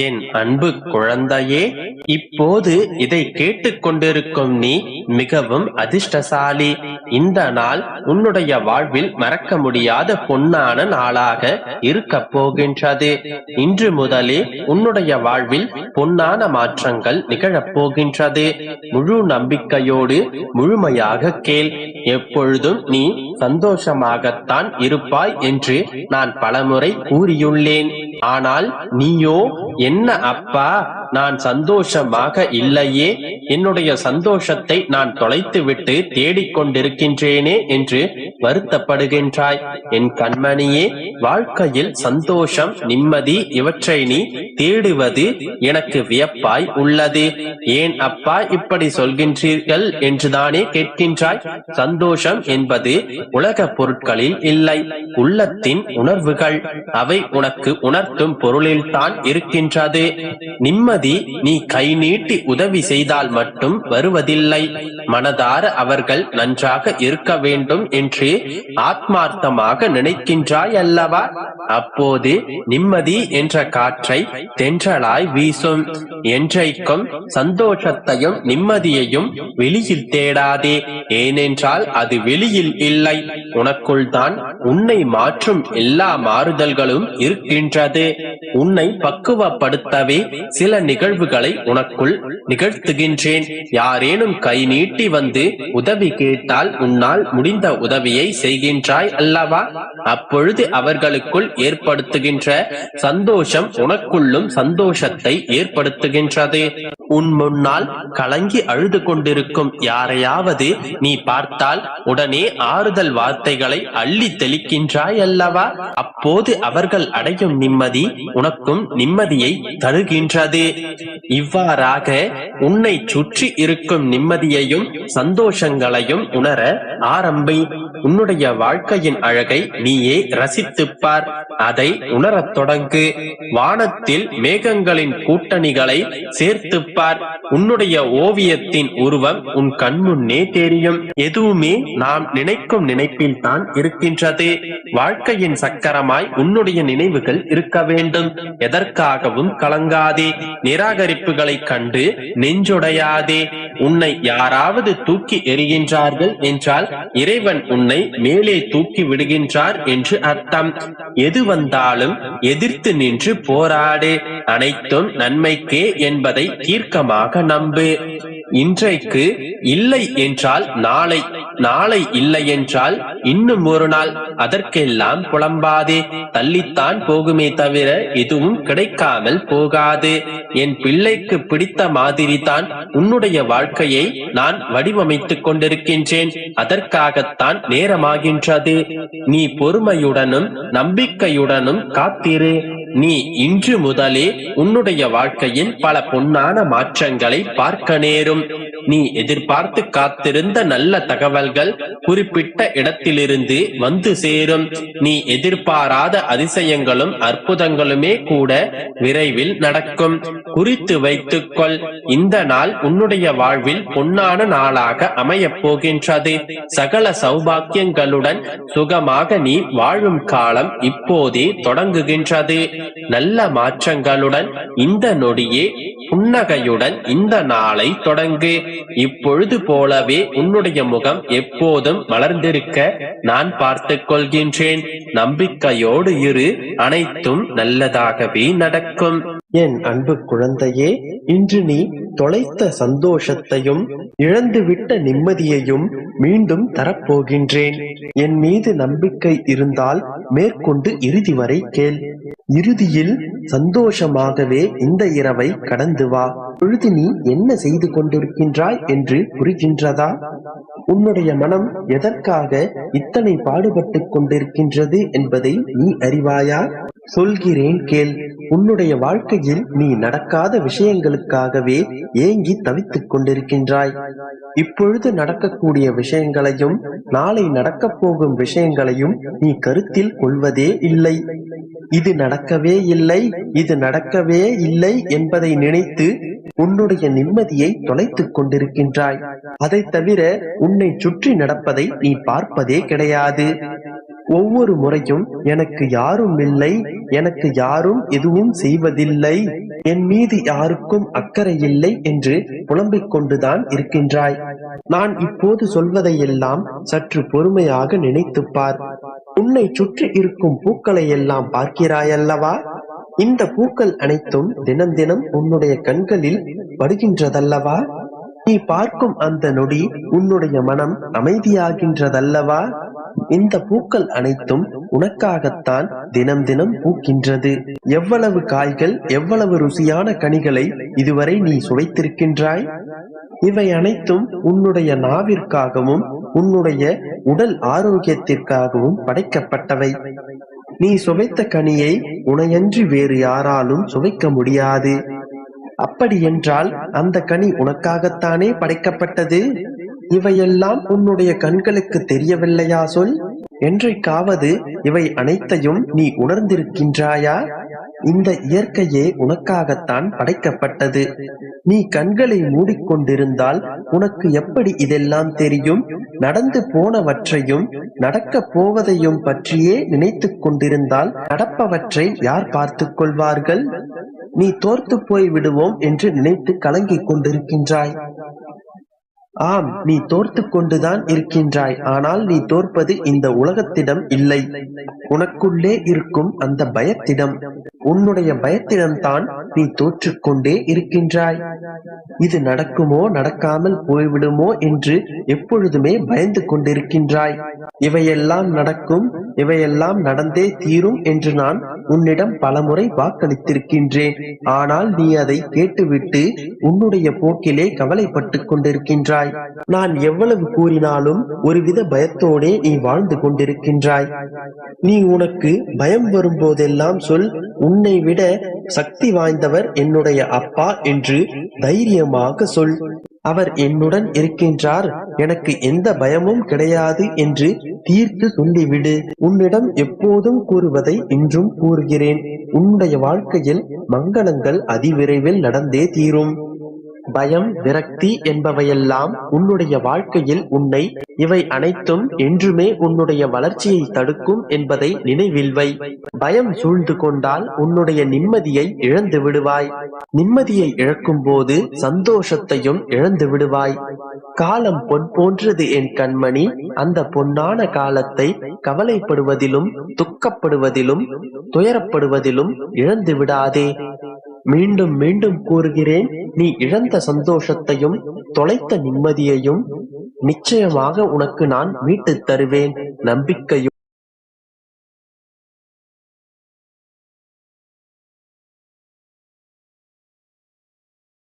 என் அன்பு குழந்தையே இப்போது இதை கேட்டுக்கொண்டிருக்கும் நீ மிகவும் அதிர்ஷ்டசாலி. இந்த நாள் உன்னுடைய வாழ்வில் மறக்க முடியாத பொன்னான நாளாக இருக்க போகின்றது. இன்று முதலே உன்னுடைய வாழ்வில் பொன்னான மாற்றங்கள் நிகழப் போகின்றது. முழு நம்பிக்கையோடு முழுமையாக கேள். எப்பொழுதும் நீ சந்தோஷமாகத்தான் இருப்பாய் என்று நான் பலமுறை கூறியுள்ளேன். ஆனால் நீயோ என்ன அப்பா? நான் சந்தோஷமாக இல்லையே என்னுடைய சந்தோஷத்தை நான் தொலைத்துவிட்டு தேடிக்கொண்டிருக்கின்றேனே என்று வருத்தப்படுகின்றாய். என் கண்மணியே வாழ்க்கையில் சந்தோஷம் நிம்மதி இவற்றை நீ தேடுவது எனக்கு வியப்பாய் உள்ளது. ஏன் அப்பா இப்படி சொல்கின்றீர்கள் என்றுதானே கேட்கின்றாய். சந்தோஷம் என்பது உலக பொருட்களில் இல்லை உள்ளத்தின் உணர்வுகள். அவை உனக்கு உணர்த்தும் பொருளில்தான் இருக்கின்றது. நிம்மதி நீ கை நீட்டி உதவி செய்தால் மட்டும் வருவதில்லை. மனதார அவர்கள் நன்றாக இருக்க வேண்டும் என்று ஆத்மார்த்தமாக நினைக்கின்றாய் அல்லவா அப்போது நிம்மதி என்ற காற்றை தென்றலாய் வீசும். என்றைக்கும் சந்தோஷத்தையும் நிம்மதியையும் வெளியில் தேடாதே. ஏனென்றால் அது வெளியில் இல்லை. உனக்குள் தான் உன்னை மாற்றும் எல்லா மாறுதல்களும் இருக்கின்றது. உன்னை பக்குவப்படுத்தவே சில நிகழ்வுகளை உனக்குள் நிகழ்த்துகின்றேன். யாரேனும் கை நீட்டி வந்து உதவி கேட்டால் உன்னால் முடிந்த உதவியை செய்கின்றாய் அல்லவா? அப்பொழுது அவர்களுக்குள் ஏற்படுத்துகின்ற சந்தோஷம் உனக்குள்ளும் சந்தோஷத்தை ஏற்படுத்துகின்றது. உன் முன்னால் கலங்கி அழுது கொண்டிருக்கும் யாரையாவது நீ பார்த்தால் உடனே ஆறுதல் வார்த்தைகளை அள்ளி தெளிக்கின்றாய் அல்லவா? அப்போது அவர்கள் அடையும் நிம்மதி உனக்கும் நிம்மதியை தருகின்றது. இவ்வாறாக உன்னை சுற்றி இருக்கும் நிம்மதியையும் சந்தோஷங்களையும் உணர ஆரம்பி. உன்னுடைய வாழ்க்கையின் அழகை நீயே ரசித்துப் பார் அதை உணரத் தொடங்கு. வானத்தில் மேகங்களின் கூட்டணிகளை சேர்த்துப் பார் உன்னுடைய ஓவியத்தின் உருவம் உன் கண்முன்னே தெரியும். எதுவுமே நாம் நினைக்கும் நினைப்பில் தான் இருக்கின்றது. வாழ்க்கையின் சக்கரமாய் உன்னுடைய நினைவுகள் இருக்க வேண்டும். எதற்காகவும் கலங்காதே. நிராகரிப்புகளை கண்டு நெஞ்சுடையாதே. உன்னை யாராவது தூக்கி எறிகின்றார்கள் என்றால் இறைவன் உன்னை மேலே தூக்கி விடுகின்றார் என்று அர்த்தம். எது வந்தாலும் எதிர்த்து நின்று போராடு. அனைத்தும் நன்மைக்கே என்பதை தீர்க்கமாக நம்பு. இன்றைக்கு இல்லை என்றால் நாளை நாளை இல்லை என்றால் இன்னும் ஒரு நாள் அதற்கெல்லாம் புலம்பாதே. தள்ளித்தான் போகுமே தவிர எதுவும் கிடைக்காமல் போகாது. என் பிள்ளைக்கு பிடித்த மாதிரி தான் உன்னுடைய வாழ்க்கையை நான் வடிவமைத்துக் கொண்டிருக்கின்றேன். அதற்காகத்தான் நேரமாகின்றது. நீ பொறுமையுடனும் நம்பிக்கையுடனும் காத்திரு. நீ இன்று முதலே உன்னுடைய வாழ்க்கையில் பல பொன்னான மாற்றங்களை பார்க்க நேரும். நீ எதிர்பார்த்து காத்திருந்த நல்ல தகவல்கள் குறிப்பிட்ட இடத்திலிருந்து வந்து சேரும். நீ எதிர்பாராத அதிசயங்களும் அற்புதங்களுமே கூட விரைவில் நடக்கும். குறித்து வைத்துக்கொள் இந்த நாள் உன்னுடைய வாழ்வில் பொன்னான நாளாக அமையப் போகின்றது. சகல சௌபாக்கியங்களுடன் சுகமாக நீ வாழும் காலம் இப்போதே தொடங்குகின்றது. நல்ல மாற்றங்களுடன் இந்த நொடியே புன்னகையுடன் இந்த நாளை தொடங்கு. இப்பொழுது போலவே உன்னுடைய முகம் எப்போதும் வளர்ந்திருக்க நான் பார்த்துக் கொள்கின்றேன். நம்பிக்கையோடு இரு அனைத்தும் நல்லதாகவே நடக்கும். என் அன்பு குழந்தையே இன்று நீ தொலைத்த சந்தோஷத்தையும் இழந்துவிட்ட நிம்மதியையும் மீண்டும் தரப்போகின்றேன். என் மீது நம்பிக்கை இருந்தால் மேற்கொண்டு இறுதி வரை கேள். இறுதியில் சந்தோஷமாகவே இந்த இரவை கடந்து வா. பொழுது நீ என்ன செய்து கொண்டிருக்கின்றாய் என்று புரிகின்றதா? உன்னுடைய மனம் எதற்காக இத்தனை பாடுபட்டுக் கொண்டிருக்கின்றது என்பதை நீ அறிவாயா? சொல்கிறேன் கேள். உன்னுடைய வாழ்க்கையில் நீ நடக்காத விஷயங்களுக்காகவே ஏங்கி தவித்துக் கொண்டிருக்கின்றாய். இப்பொழுது நடக்கக்கூடிய விஷயங்களையும் நாளை நடக்கப் போகும் விஷயங்களையும் நீ கருத்தில் கொள்வதே இல்லை. இது நடக்கவே இல்லை இது நடக்கவே இல்லை என்பதை நினைத்து உன்னுடைய நிம்மதியை தொலைத்துக் கொண்டிருக்கின்றாய். அதை தவிர உன்னை சுற்றி நடப்பதை நீ பார்ப்பதே கிடையாது. ஒவ்வொரு முறையும் எனக்கு யாரும் இல்லை எனக்கு யாரும் எதுவும் செய்வதில்லை. என் மீது யாருக்கும் அக்கறை இல்லை என்று புலம்பிக் கொண்டுதான் இருக்கின்றாய். நான் இப்போது சொல்வதையெல்லாம் சற்று பொறுமையாக நினைத்துப்பார் உன்னை சுற்றி இருக்கும் பூக்களை எல்லாம் பார்க்கிறாயல்லவா? இந்த பூக்கள் அனைத்தும் தினம் தினம் உன்னுடைய கண்களில் படுகின்றதல்லவா? நீ பார்க்கும் அந்த நொடி உன்னுடைய மனம் அமைதியாகின்றதல்லவா? இந்த பூக்கள் அனைத்தும் உனக்காகத்தான் தினம் தினம் பூக்கின்றது. எவ்வளவு காய்கள் எவ்வளவு ருசியான கனிகளை இதுவரை நீ சுவைத்திருக்கின்றாய்? இவை அனைத்தும் உன்னுடைய நாவிற்காகவும் உன்னுடைய உடல் ஆரோக்கியத்திற்காகவும் படைக்கப்பட்டவை. நீ சுவைத்த கனியை உனையன்றி வேறு யாராலும் சுவைக்க முடியாது. அப்படி என்றால் அந்த கனி உனக்காகத்தானே படைக்கப்பட்டது? இவையெல்லாம் உன்னுடைய கண்களுக்கு தெரியவில்லையா சொல்? என்றைக்காவது இவை அனைத்தையும் நீ உணர்ந்திருக்கின்றாயா? இந்த இயற்கையே உனக்காகத்தான் படைக்கப்பட்டது. நீ கண்களை மூடிக்கொண்டிருந்தால் உனக்கு எப்படி இதெல்லாம் தெரியும்? நடந்து போனவற்றையும் நடக்கப் போவதையும் பற்றியே நினைத்துக் கொண்டிருந்தால் நடப்பவற்றை யார் பார்த்துக் கொள்வார்கள்? நீ தோர்த்து போய் விடுவோம் என்று நினைத்து கலங்கிக் கொண்டிருக்கின்றாய். ஆம் நீ தோர்த்து கொண்டுதான் இருக்கின்றாய். ஆனால் நீ தோற்பது இந்த உலகத்திடம் இல்லை. உனக்குள்ளே இருக்கும் அந்த பயத்திடம். உன்னுடைய பயத்திடம்தான் நீ தோற்றுக்கொண்டே இருக்கின்றாய். இது நடக்குமோ நடக்காமல் போய்விடுமோ என்று எப்பொழுதுமே பயந்து கொண்டிருக்கின்றாய். இவையெல்லாம் நடக்கும் இவையெல்லாம் நடந்தே தீரும் என்று நான் உன்னிடம் பலமுறை வாக்களித்திருக்கின்றேன். ஆனால் நீ அதை கேட்டுவிட்டு உன்னுடைய போக்கிலே கவலைப்பட்டுக் கொண்டிருக்கின்றாய் நான் எவ்வளவு கூறினாலும் ஒருவித பயத்தோடே நீ வாழ்ந்து கொண்டிருக்கின்றாய். நீ உனக்கு பயம் வரும்போதெல்லாம் சொல் உன்னை விட சக்தி வாய்ந்தவர் என்னுடைய அப்பா என்று தைரியமாக சொல். அவர் என்னுடன் இருக்கின்றார் எனக்கு எந்த பயமும் கிடையாது என்று தீர்த்து சொல்லிவிடு. உன்னிடம் எப்போதும் கூறுவதை இன்றும் கூறுகிறேன். உன்னுடைய வாழ்க்கையில் மங்களங்கள் அதிவிரைவில் நடந்தே தீரும். பயம் விரக்தி என்பவையெல்லாம் உன்னுடைய வாழ்க்கையில் உன்னை இவை அனைத்தும் என்றுமே உன்னுடைய வளர்ச்சியை தடுக்கும் என்பதை நினைவில் வை பயம் சூழ்ந்து கொண்டால் உன்னுடைய நிம்மதியை இழந்து விடுவாய். நிம்மதியை இழக்கும் போது சந்தோஷத்தையும் இழந்து விடுவாய். காலம் பொன் போன்றது என் கண்மணி அந்த பொன்னான காலத்தை கவலைப்படுவதிலும் துக்கப்படுவதிலும் துயரப்படுவதிலும் இழந்து விடாதே. மீண்டும் மீண்டும் கூறுகிறேன் நீ இழந்த சந்தோஷத்தையும் தொலைத்த நிம்மதியையும் நிச்சயமாக உனக்கு நான் மீட்டுத் தருவேன். நம்பிக்கையும்